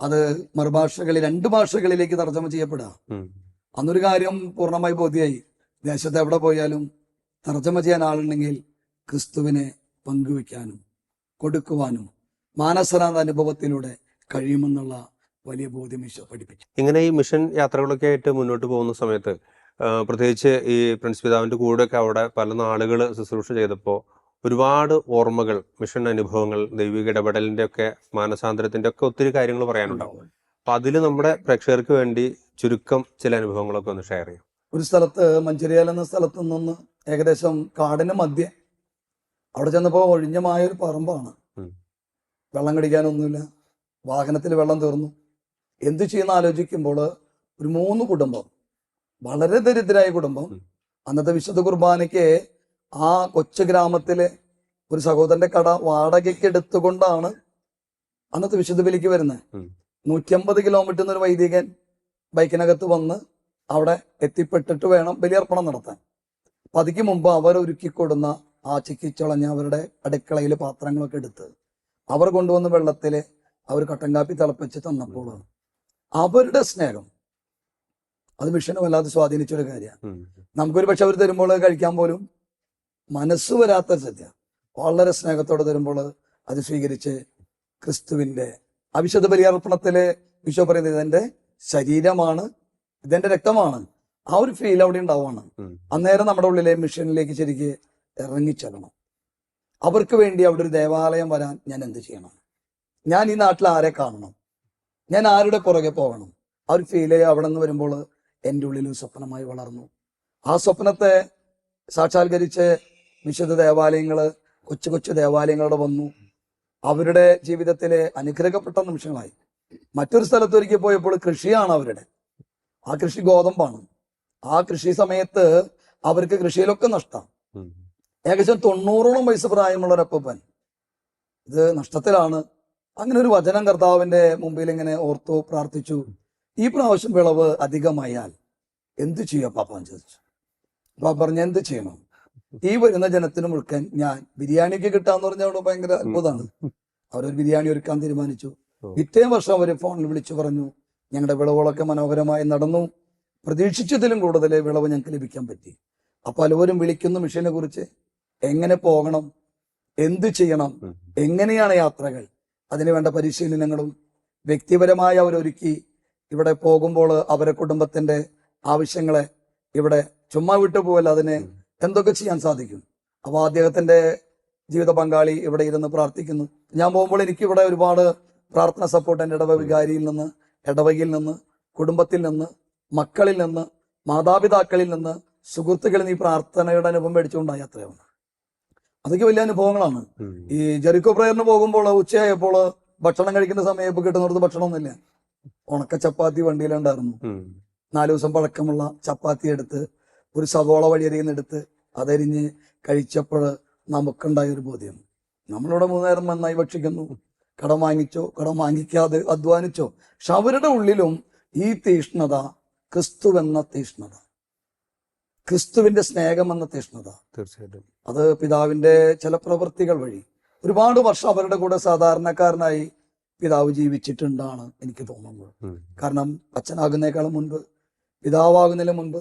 അത് മറുഭാഷകളിൽ രണ്ട് ഭാഷകളിലേക്ക് തർജമ ചെയ്യപ്പെടുക. അന്നൊരു കാര്യം പൂർണമായി ബോധ്യമായി ദേശത്ത് എവിടെ പോയാലും തർജമ ചെയ്യാൻ ആളുണ്ടെങ്കിൽ ക്രിസ്തുവിനെ പങ്കുവെക്കാനും കൊടുക്കുവാനും മാനസനാഥ അനുഭവത്തിലൂടെ കഴിയുമെന്നുള്ള വലിയ ബോധ്യം ഈശോ പഠിപ്പിച്ചു. ഇങ്ങനെ ഈ മിഷൻ യാത്രകളൊക്കെ ആയിട്ട് മുന്നോട്ട് പോകുന്ന സമയത്ത് പ്രത്യേകിച്ച് ഈ പ്രിൻസ് പിതാവിന്റെ കൂടെയൊക്കെ അവിടെ പല നാളുകൾ ശുശ്രൂഷ ചെയ്തപ്പോൾ ഒരുപാട് ഓർമ്മകൾ മിഷൻ അനുഭവങ്ങൾ ദൈവിക ഇടപെടലിന്റെ ഒക്കെ മാനസാന്തരത്തിന്റെ ഒക്കെ ഒത്തിരി കാര്യങ്ങൾ പറയാനുണ്ടാവും. അപ്പൊ അതിൽ നമ്മുടെ പ്രേക്ഷകർക്ക് വേണ്ടി ചുരുക്കം ചില അനുഭവങ്ങളൊക്കെ ഒന്ന് ഷെയർ ചെയ്യാം. ഒരു സ്ഥലത്ത് മഞ്ചേരിയാൽ എന്ന സ്ഥലത്ത് നിന്ന് ഏകദേശം കാടിന് മധ്യ അവിടെ ചെന്നപ്പോൾ ഒഴിഞ്ഞമായ ഒരു പറമ്പാണ്. വെള്ളം കടിക്കാനൊന്നുമില്ല. വാഹനത്തിൽ വെള്ളം തീർന്നു. എന്ത് ചെയ്യുന്ന ആലോചിക്കുമ്പോൾ ഒരു മൂന്ന് കുടുംബം വളരെ ദരിദ്രരായ കുടുംബം അന്നത്തെ വിശുദ്ധ കുർബാനയ്ക്ക് ആ കൊച്ചു ഗ്രാമത്തിലെ ഒരു സഹോദരന്റെ കട വാടകയ്ക്ക് എടുത്തുകൊണ്ടാണ് അന്നത്തെ വിശുദ്ധ ബലിക്ക് വരുന്നത്. നൂറ്റമ്പത് കിലോമീറ്റർ ഒരു വൈദികൻ ബൈക്കിനകത്ത് വന്ന് അവിടെ എത്തിപ്പെട്ടിട്ട് വേണം ബലിയർപ്പണം നടത്താൻ അപ്പൊ അതിക്ക് മുമ്പ് അവർ ഒരുക്കിക്കൊടുന്ന ആ ചിക്കിച്ചുളഞ്ഞ അവരുടെ അടുക്കളയിൽ പാത്രങ്ങളൊക്കെ എടുത്ത് അവർ കൊണ്ടുവന്ന വെള്ളത്തിൽ അവർ കട്ടൻ കാപ്പി തിളപ്പിച്ച് തന്നപ്പോൾ അവരുടെ സ്നേഹം അത് മിഷനും വല്ലാതെ സ്വാധീനിച്ച ഒരു കാര്യമാണ്. നമുക്കൊരു പക്ഷെ അവർ തരുമ്പോൾ കഴിക്കാൻ പോലും മനസ്സ് വരാത്ത സദ്യ വളരെ സ്നേഹത്തോടെ തരുമ്പോൾ അത് സ്വീകരിച്ച് ക്രിസ്തുവിന്റെ അവിശുദ്ധ ബലിയർപ്പണത്തിലെ വിശ്വ പറയുന്നത് ഇതെന്റെ ശരീരമാണ് ഇതെന്റെ രക്തമാണ്. ആ ഒരു ഫീൽ അവിടെ ഉണ്ടാവുകയാണ്. അന്നേരം നമ്മുടെ ഉള്ളിലെ മിഷനിലേക്ക് ശരിക്ക് ഇറങ്ങിച്ചെല്ലണം. അവർക്ക് വേണ്ടി അവിടെ ഒരു ദേവാലയം വരാൻ ഞാൻ എന്ത് ചെയ്യണം? ഞാൻ ഈ നാട്ടിൽ ആരെ കാണണം? ഞാൻ ആരുടെ പുറകെ പോകണം? ആ ഒരു ഫീൽ അവിടെ നിന്ന് വരുമ്പോൾ എന്റെ ഉള്ളിൽ ഒരു സ്വപ്നമായി വളർന്നു. ആ സ്വപ്നത്തെ സാക്ഷാത്കരിച്ച് വിശുദ്ധ ദേവാലയങ്ങൾ കൊച്ചു കൊച്ചു ദേവാലയങ്ങളോട് വന്നു. അവരുടെ ജീവിതത്തിലെ അനുഗ്രഹപ്പെട്ട നിമിഷങ്ങളായി. മറ്റൊരു സ്ഥലത്ത് ഒരിക്കൽ പോയപ്പോൾ കൃഷിയാണ് അവരുടെ. ആ കൃഷി ഗോതമ്പാണ്. ആ കൃഷി സമയത്ത് അവർക്ക് കൃഷിയിലൊക്കെ നഷ്ടം. ഏകദേശം തൊണ്ണൂറോളം വയസ്സ് പ്രായമുള്ള ഒരപ്പൻ ഇത് നഷ്ടത്തിലാണ്. അങ്ങനെ ഒരു വചനം കർത്താവിന്റെ മുമ്പിൽ ഇങ്ങനെ ഓർത്തു പ്രാർത്ഥിച്ചു. ഈ പ്രാവശ്യം വിളവ് അധികമായാൽ എന്തു ചെയ്യും പാപ്പാൻ ചോദിച്ചു. അപ്പൊ പറഞ്ഞു എന്ത് ചെയ്യണം? ഈ വരുന്ന ജനത്തിന് മുഴുക്കൻ ഞാൻ ബിരിയാണിക്ക് കിട്ടാന്ന് പറഞ്ഞ ഭയങ്കര അത്ഭുതമാണ്. അവരൊരു ബിരിയാണി ഒരുക്കാൻ തീരുമാനിച്ചു. പിറ്റേ വർഷം അവർ ഫോണിൽ വിളിച്ചു പറഞ്ഞു ഞങ്ങളുടെ വിളവുകളൊക്കെ മനോഹരമായി നടന്നു. പ്രതീക്ഷിച്ചതിലും കൂടുതൽ വിളവ് ഞങ്ങൾക്ക് ലഭിക്കാൻ പറ്റി. അപ്പൊ പലവരും വിളിക്കുന്ന മിഷനെ കുറിച്ച്. എങ്ങനെ പോകണം? എന്ത് ചെയ്യണം? എങ്ങനെയാണ് യാത്രകൾ? അതിനുവേണ്ട പരിശീലനങ്ങളും വ്യക്തിപരമായി അവരൊരുക്കി ഇവിടെ പോകുമ്പോൾ അവരെ കുടുംബത്തിന്റെ ആവശ്യങ്ങളെ ഇവിടെ ചുമ്മാ വിട്ടു പോവല്ല അതിന്. എന്തൊക്കെ ചെയ്യാൻ സാധിക്കും? അപ്പോൾ അദ്ദേഹത്തിന്റെ ജീവിത പങ്കാളി ഇവിടെ ഇരുന്ന് പ്രാർത്ഥിക്കുന്നു. ഞാൻ പോകുമ്പോൾ എനിക്ക് ഇവിടെ ഒരുപാട് പ്രാർത്ഥന സപ്പോർട്ട് എന്റെ ഇടവ വികാരിയിൽ നിന്ന് ഇടവകയിൽ നിന്ന് കുടുംബത്തിൽ നിന്ന് മക്കളിൽ നിന്ന് മാതാപിതാക്കളിൽ നിന്ന് സുഹൃത്തുക്കളിൽ നിന്ന് ഈ പ്രാർത്ഥനയുടെ അനുഭവം മേടിച്ചുകൊണ്ടാണ് യാത്രയാണ് അതൊക്കെ വലിയ അനുഭവങ്ങളാണ്. ഈ ജെറിക്കോ പ്രയറിന് പോകുമ്പോൾ ഉച്ചയായപ്പോൾ ഭക്ഷണം കഴിക്കുന്ന സമയം ഇപ്പൊ കിട്ടുന്നിടത്ത് ഭക്ഷണമൊന്നുമില്ല. ഉണക്ക ചപ്പാത്തി വണ്ടിയിലുണ്ടായിരുന്നു. നാല് ദിവസം പഴക്കമുള്ള ചപ്പാത്തി എടുത്ത് ഒരു സവോള വഴി നിന്ന് എടുത്ത് അതരിഞ്ഞ് കഴിച്ചപ്പോൾ നമുക്കുണ്ടായ ഒരു ബോധ്യം. നമ്മളിവിടെ മൂന്നേരം നന്നായി ഭക്ഷിക്കുന്നു. കടം വാങ്ങിച്ചോ കടം വാങ്ങിക്കാതെ അധ്വാനിച്ചോ. പക്ഷെ അവരുടെ ഉള്ളിലും ഈ തീഷ്ണത ക്രിസ്തുവെന്ന തീഷ്ണത ക്രിസ്തുവിന്റെ സ്നേഹം എന്ന തീഷ്ണത തീർച്ചയായിട്ടും. അത് പിതാവിന്റെ ചില പ്രവൃത്തികൾ വഴി ഒരുപാട് വർഷം അവരുടെ കൂടെ സാധാരണക്കാരനായി പിതാവ് ജീവിച്ചിട്ടുണ്ടാണ് എനിക്ക് തോന്നുന്നത്. കാരണം അച്ഛനാകുന്നേക്കാളും മുൻപ് പിതാവാകുന്നതിന് മുൻപ്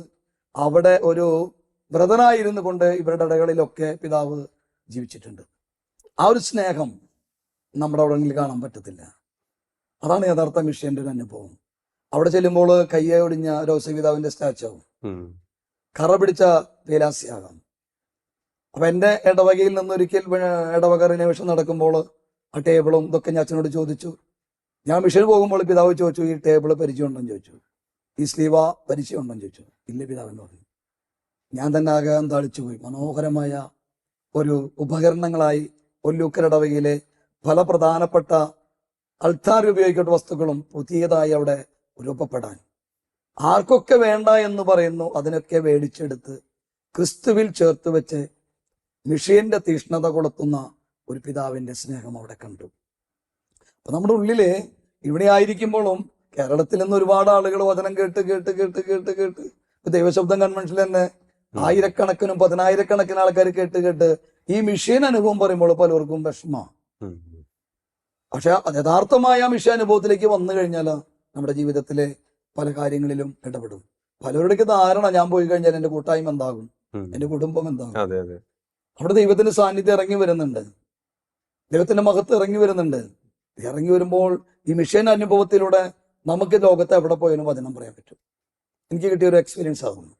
അവിടെ ഒരു വ്രതനായിരുന്നു കൊണ്ട് ഇവരുടെ ഇടകളിലൊക്കെ പിതാവ് ജീവിച്ചിട്ടുണ്ട്. ആ ഒരു സ്നേഹം നമ്മുടെ അവിടെ കാണാൻ പറ്റത്തില്ല. അതാണ് യഥാർത്ഥ മിഷ്യന്റെ ഒരു അനുഭവം. അവിടെ ചെല്ലുമ്പോൾ കയ്യെ ഒടിഞ്ഞ രോസപിതാവിന്റെ സ്റ്റാച്ചു. കറ പിടിച്ച വേലാസ്യാകാം. അപ്പൊ എന്റെ ഇടവകയിൽ നിന്ന് ഒരിക്കൽ ഇടവക റിനോവേഷൻ നടക്കുമ്പോൾ ആ ടേബിളും ഇതൊക്കെ ഞാൻ അച്ഛനോട് ചോദിച്ചു. ഞാൻ മിഷൻ പോകുമ്പോൾ പിതാവ് ചോദിച്ചു ഈ ടേബിൾ പരിചയമുണ്ടോ? എന്ന് ചോദിച്ചു. ഈ സ്ലീവ പരിചയമുണ്ടോ ചോദിച്ചു. ഇല്ല പിതാവെന്ന് പറഞ്ഞു. ഞാൻ തന്നെ ആകാൻ താളിച്ചു പോയി. മനോഹരമായ ഒരു ഉപകരണങ്ങളായി ഒല്ലൂക്കരടവയിലെ പല പ്രധാനപ്പെട്ട അൾത്താർ ഉപയോഗിക്കേണ്ട വസ്തുക്കളും പുതിയതായി അവിടെ രൂപപ്പെടാൻ. ആർക്കൊക്കെ വേണ്ട എന്ന് പറയുന്നു അതിനൊക്കെ മേടിച്ചെടുത്ത് ക്രിസ്തുവിൽ ചേർത്ത് വെച്ച് മിഷീന്റെ തീഷ്ണത കൊളുത്തുന്ന ഒരു പിതാവിന്റെ സ്നേഹം അവിടെ കണ്ടു. അപ്പൊ നമ്മുടെ ഉള്ളിൽ ഇവിടെ ആയിരിക്കുമ്പോഴും കേരളത്തിൽ നിന്ന് ഒരുപാട് ആളുകൾ വചനം കേട്ട് കേട്ട് കേട്ട് കേട്ട് കേട്ട്. ഇപ്പൊ ദൈവശബ്ദം കൺവെൻഷനിൽ തന്നെ ആയിരക്കണക്കിനും പതിനായിരക്കണക്കിന് ആൾക്കാർ കേട്ട് കേട്ട് ഈ മിഷീൻ അനുഭവം പറയുമ്പോൾ പലർക്കും വിഷമ. പക്ഷെ യഥാർത്ഥമായ ആ മിഷീൻ അനുഭവത്തിലേക്ക് വന്നു കഴിഞ്ഞാൽ നമ്മുടെ ജീവിതത്തിലെ പല കാര്യങ്ങളിലും ഇടപെടും. പലരുടെ ധാരണ ഞാൻ പോയി കഴിഞ്ഞാൽ എന്റെ കൂട്ടായ്മ എന്താകും? എന്റെ കുടുംബം എന്താകും? അവിടെ ദൈവത്തിന്റെ സാന്നിധ്യം ഇറങ്ങി വരുന്നുണ്ട്. ദൈവത്തിന്റെ മഹത്വം ഇറങ്ങി വരുന്നുണ്ട്. ഇറങ്ങി വരുമ്പോൾ ഈ മിഷൻ അനുഭവത്തിലൂടെ നമുക്ക് ലോകത്ത് എവിടെ പോയാലും വചനം പറയാൻ പറ്റും. എനിക്ക് കിട്ടിയ ഒരു എക്സ്പീരിയൻസ് ആകുന്നു.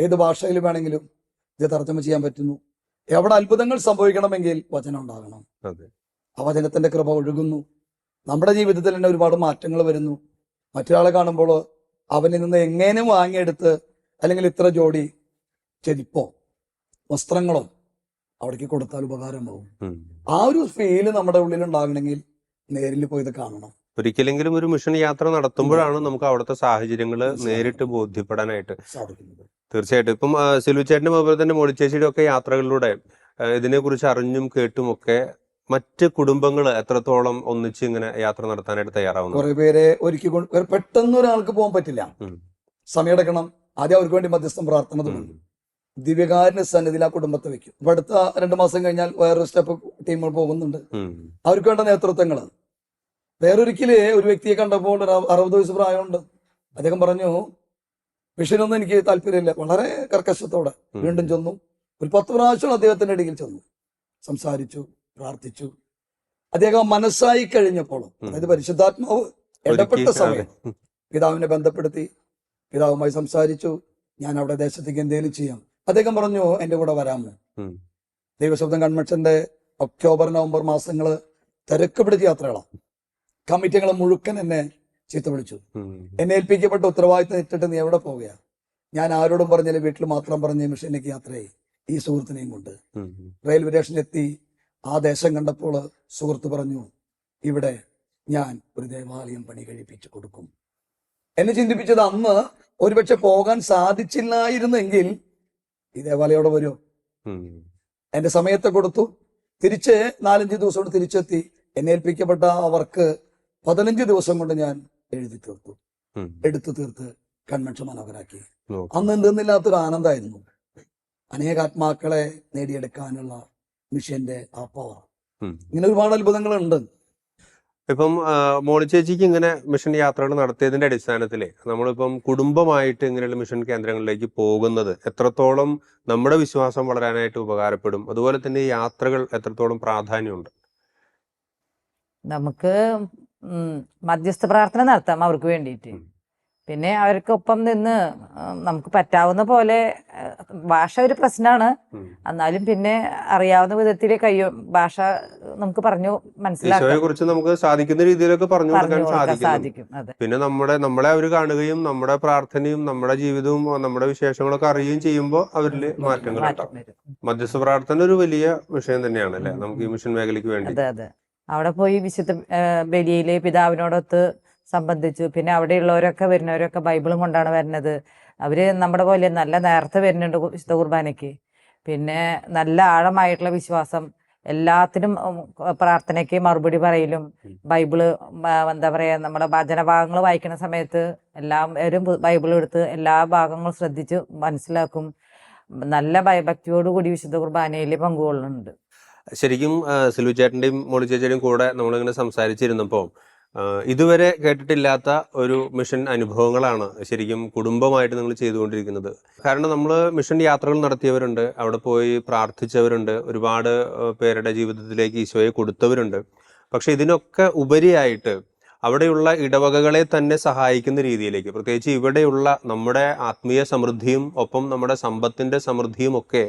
ഏത് ഭാഷയിൽ വേണമെങ്കിലും ഇത് തർജമ ചെയ്യാൻ പറ്റുന്നു. എവിടെ അത്ഭുതങ്ങൾ സംഭവിക്കണമെങ്കിൽ വചനം ഉണ്ടാകണം. ആ വചനത്തിന്റെ കൃപ ഒഴുകുന്നു. നമ്മുടെ ജീവിതത്തിൽ തന്നെ ഒരുപാട് മാറ്റങ്ങൾ വരുന്നു. മറ്റൊരാളെ കാണുമ്പോൾ അവനിൽ നിന്ന് എങ്ങനെ വാങ്ങിയെടുത്ത് അല്ലെങ്കിൽ ഇത്ര ജോഡി ചെരിപ്പോ വസ്ത്രങ്ങളോ അവിടേക്ക് കൊടുത്താൽ ഉപകാരമാവും. ആ ഒരു ഫീൽ നമ്മുടെ ഉള്ളിൽ ഉണ്ടാകണമെങ്കിൽ നേരിൽ പോയി ഇത് കാണണം. ഒരിക്കലെങ്കിലും ഒരു മിഷൻ യാത്ര നടത്തുമ്പോഴാണ് നമുക്ക് അവിടുത്തെ സാഹചര്യങ്ങൾ നേരിട്ട് ബോധ്യപ്പെടാനായിട്ട് സാധിക്കുന്നത്. തീർച്ചയായിട്ടും. ഇപ്പം ആ, സിലു ചേട്ടനും അതുപോലെ തന്നെ മോളിച്ചേച്ചിയുടെ ഒക്കെ യാത്രകളിലൂടെ ഇതിനെ ഇതിനെക്കുറിച്ച് അറിഞ്ഞും കേട്ടും ഒക്കെ മറ്റ് കുടുംബങ്ങൾ എത്രത്തോളം ഒന്നിച്ച് ഇങ്ങനെ യാത്ര നടത്താനായിട്ട് തയ്യാറാവുന്നു? കുറെ പേരെ ഒരുക്കി പെട്ടെന്ന് ഒരാൾക്ക് പോകാൻ പറ്റില്ല. സമയം സമയമെടുക്കണം ആദ്യം അവർക്ക് വേണ്ടി മധ്യസ്ഥം പ്രാർത്ഥന തുടങ്ങും. ദിവ്യകാരന്റെ സന്നിധിയിൽ ആ കുടുംബത്തെ വെക്കും. അപ്പൊ അടുത്ത രണ്ടു മാസം കഴിഞ്ഞാൽ വേറൊരു സ്റ്റെപ്പ് ടീമുകൾ പോകുന്നുണ്ട്. അവർക്ക് വേണ്ട നേതൃത്വങ്ങൾ വേറൊരിക്കൽ ഒരു വ്യക്തിയെ കണ്ടപ്പോൾ ഒരു അറു- അറുപത് വയസ്സ് പ്രായമുണ്ട്. അദ്ദേഹം പറഞ്ഞു മിഷനൊന്നും എനിക്ക് താല്പര്യമില്ല. വളരെ കർക്കശത്തോടെ. വീണ്ടും ചെന്നു. ഒരു പത്ത് പ്രാവശ്യം അദ്ദേഹത്തിന്റെ ഇടയിൽ ചെന്നു. സംസാരിച്ചു പ്രാർത്ഥിച്ചു. അദ്ദേഹം മനസ്സായി കഴിഞ്ഞപ്പോൾ അതായത് പരിശുദ്ധാത്മാവ് ഇടപെട്ട സമയം. പിതാവിനെ ബന്ധപ്പെടുത്തി പിതാവുമായി സംസാരിച്ചു. ഞാൻ അവിടെ ദേശത്തേക്ക് എന്തെങ്കിലും ചെയ്യാം. അദ്ദേഹം പറഞ്ഞു എന്റെ കൂടെ വരാമോ. ദൈവശബ്ദം കൺവെൻഷന്റെ ഒക്ടോബർ നവംബർ മാസങ്ങൾ തിരക്ക് പിടിച്ച യാത്രകളാണ്. കമ്മിറ്റികൾ മുഴുക്കൻ എന്നെ ചീത്ത വിളിച്ചു. എന്നെ ഏൽപ്പിക്കപ്പെട്ട ഉത്തരവാദിത്തം ഇട്ടിട്ട് നീ എവിടെ പോവുക ഞാൻ ആരോടും പറഞ്ഞില്ല വീട്ടിൽ മാത്രം പറഞ്ഞ മിഷനിലേക്ക് യാത്രയായി. ഈ സുഹൃത്തിനെയും കൊണ്ട്. റെയിൽവേ സ്റ്റേഷനിലെത്തി. ആ ദേശം കണ്ടപ്പോൾ സുഹൃത്ത് പറഞ്ഞു ഇവിടെ ഞാൻ ഒരു ദേവാലയം പണി കഴിപ്പിച്ചു കൊടുക്കും. എന്നെ ചിന്തിപ്പിച്ചത് അന്ന് ഒരുപക്ഷെ പോകാൻ സാധിച്ചില്ലായിരുന്നെങ്കിൽ ഈ ദേവാലയം അവിടെ വരുമോ ഉം. എന്റെ സമയത്തെ കൊടുത്തു. തിരിച്ച് നാലഞ്ച് ദിവസം തിരിച്ചെത്തി. എന്നേൽപ്പിക്കപ്പെട്ട അവർക്ക് പതിനഞ്ച് ദിവസം കൊണ്ട് ഞാൻ എഴുതി തീർത്തു. എടുത്തു തീർത്ത് കൺവെൻഷൻ മനോഹരാക്കി. അന്ന് എന്തെന്നില്ലാത്തൊരു ആനന്ദമായിരുന്നു അനേകാത്മാക്കളെ നേടിയെടുക്കാനുള്ള മിഷന്റെ ആ പവർ ഇങ്ങനെ ഒരുപാട് അത്ഭുതങ്ങളുണ്ട്. ഇപ്പം ആ, മോളി ചേച്ചിക്ക് ഇങ്ങനെ മിഷൻ യാത്രകൾ നടത്തിയതിന്റെ അടിസ്ഥാനത്തിൽ നമ്മളിപ്പം കുടുംബമായിട്ട് ഇങ്ങനെയുള്ള മിഷൻ കേന്ദ്രങ്ങളിലേക്ക് പോകുന്നത് എത്രത്തോളം നമ്മുടെ വിശ്വാസം വളരാനായിട്ട് ഉപകാരപ്പെടും? അതുപോലെ തന്നെ ഈ യാത്രകൾ എത്രത്തോളം പ്രാധാന്യമുണ്ട്? നമുക്ക് മധ്യസ്ഥ പ്രാർത്ഥന നടത്താം അവർക്ക് വേണ്ടിയിട്ട്. പിന്നെ അവർക്കൊപ്പം നിന്ന് നമുക്ക് പറ്റാവുന്ന പോലെ ഭാഷ ഒരു പ്രശ്നമാണ്. എന്നാലും പിന്നെ അറിയാവുന്ന വിധത്തിൽ കഴിയും ഭാഷ നമുക്ക് പറഞ്ഞു മനസ്സിലാക്കാൻ മനസ്സിലാക്കാം. കുറിച്ച് നമുക്ക് സാധിക്കുന്ന രീതിയിലൊക്കെ പറഞ്ഞു കൊടുക്കാൻ സാധിക്കും പിന്നെ നമ്മുടെ നമ്മളെ അവർ കാണുകയും നമ്മുടെ പ്രാർത്ഥനയും നമ്മുടെ ജീവിതവും നമ്മുടെ വിശേഷങ്ങളൊക്കെ അറിയുകയും ചെയ്യുമ്പോൾ അവരിൽ മാറ്റങ്ങൾ മാറ്റം മധ്യസ്ഥ പ്രാർത്ഥന ഒരു വലിയ വിഷയം തന്നെയാണ് അല്ലെ നമുക്ക് ഈ മിഷൻ മേഖലയ്ക്ക് വേണ്ടി. അവിടെ പോയി വിശുദ്ധ ഏഹ്, ബലിയിൽ പിതാവിനോടൊത്ത് സംബന്ധിച്ചു. പിന്നെ അവിടെയുള്ളവരൊക്കെ വരുന്നവരൊക്കെ ബൈബിളും കൊണ്ടാണ് വരുന്നത്. അവർ നമ്മുടെ പോലെ നല്ല നേരത്തെ വരുന്നുണ്ട് വിശുദ്ധ കുർബാനയ്ക്ക്. പിന്നെ നല്ല ആഴമായിട്ടുള്ള വിശ്വാസം. എല്ലാത്തിനും പ്രാർത്ഥനയ്ക്ക് മറുപടി പറയലും. ബൈബിൾ എന്താ പറയാ നമ്മുടെ ഭജനഭാഗങ്ങൾ വായിക്കുന്ന സമയത്ത് എല്ലാവരും ബൈബിൾ എടുത്ത് എല്ലാ ഭാഗങ്ങളും ശ്രദ്ധിച്ച് മനസ്സിലാക്കും. നല്ല ഭയഭക്തിയോടുകൂടി വിശുദ്ധ കുർബാനയിൽ പങ്കുകൊള്ളുന്നുണ്ട്. ശരിക്കും സിലു ചേട്ടന്റെയും മോളി ചേച്ചിയുടെയും കൂടെ നമ്മളിങ്ങനെ സംസാരിച്ചിരുന്നപ്പോൾ ഇതുവരെ കേട്ടിട്ടില്ലാത്ത ഒരു മിഷൻ അനുഭവങ്ങളാണ് ശരിക്കും കുടുംബമായിട്ട് നിങ്ങൾ ചെയ്തുകൊണ്ടിരിക്കുന്നത്. കാരണം നമ്മൾ മിഷൻ യാത്രകൾ നടത്തിയവരുണ്ട് അവിടെ പോയി പ്രാർത്ഥിച്ചവരുണ്ട് ഒരുപാട് പേരുടെ ജീവിതത്തിലേക്ക് ഈശോയെ കൊടുത്തവരുണ്ട്. പക്ഷെ ഇതിനൊക്കെ ഉപരിയായിട്ട് അവിടെയുള്ള ഇടവകകളെ തന്നെ സഹായിക്കുന്ന രീതിയിലേക്ക് പ്രത്യേകിച്ച് ഇവിടെയുള്ള നമ്മുടെ ആത്മീയ സമൃദ്ധിയും ഒപ്പം നമ്മുടെ സമ്പത്തിന്റെ സമൃദ്ധിയും ഒക്കെ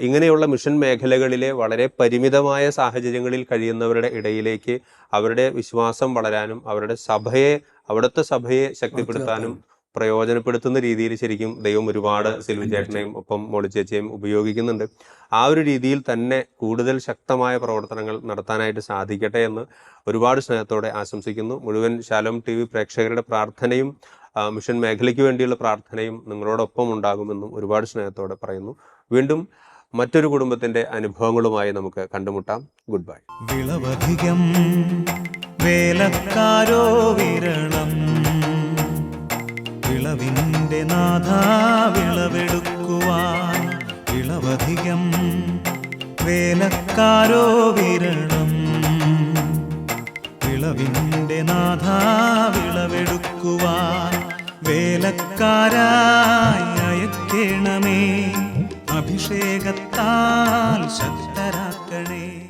ഇങ്ങനെയുള്ള മിഷൻ മേഖലകളിലെ വളരെ പരിമിതമായ സാഹചര്യങ്ങളിൽ കഴിയുന്നവരുടെ ഇടയിലേക്ക് അവരുടെ വിശ്വാസം വളരാനും അവരുടെ സഭയെ അവിടുത്തെ സഭയെ ശക്തിപ്പെടുത്താനും പ്രയോജനപ്പെടുത്തുന്ന രീതിയിൽ ശരിക്കും ദൈവം ഒരുപാട് സിൽവി ചേട്ടനെയും ഒപ്പം മോളി ചേച്ചിയും ഉപയോഗിക്കുന്നുണ്ട്. ആ ഒരു രീതിയിൽ തന്നെ കൂടുതൽ ശക്തമായ പ്രവർത്തനങ്ങൾ നടത്താനായിട്ട് സാധിക്കട്ടെ എന്ന് ഒരുപാട് സ്നേഹത്തോടെ ആശംസിക്കുന്നു. മുഴുവൻ ശാലോം ടി വി പ്രേക്ഷകരുടെ പ്രാർത്ഥനയും മിഷൻ മേഖലയ്ക്ക് വേണ്ടിയുള്ള പ്രാർത്ഥനയും നിങ്ങളോടൊപ്പം ഉണ്ടാകുമെന്നും ഒരുപാട് സ്നേഹത്തോടെ പറയുന്നു. വീണ്ടും മറ്റൊരു കുടുംബത്തിന്റെ അനുഭവങ്ങളുമായി നമുക്ക് കണ്ടുമുട്ടാം. ഗുഡ് ബൈ വിളവധികം വേലക്കാരോ വിരളം വിളവിന്റെ നാഥ വിളവെടുക്കുവാൻ. വിളവധികം വേലക്കാരോ വിരളം വിളവിന്റെ നാഥ വിളവെടുക്കുവാൻ. വേലക്കാരായി അയക്കണമേ. അഭിഷേകത്താൽ ശക്തരാക്കണേ.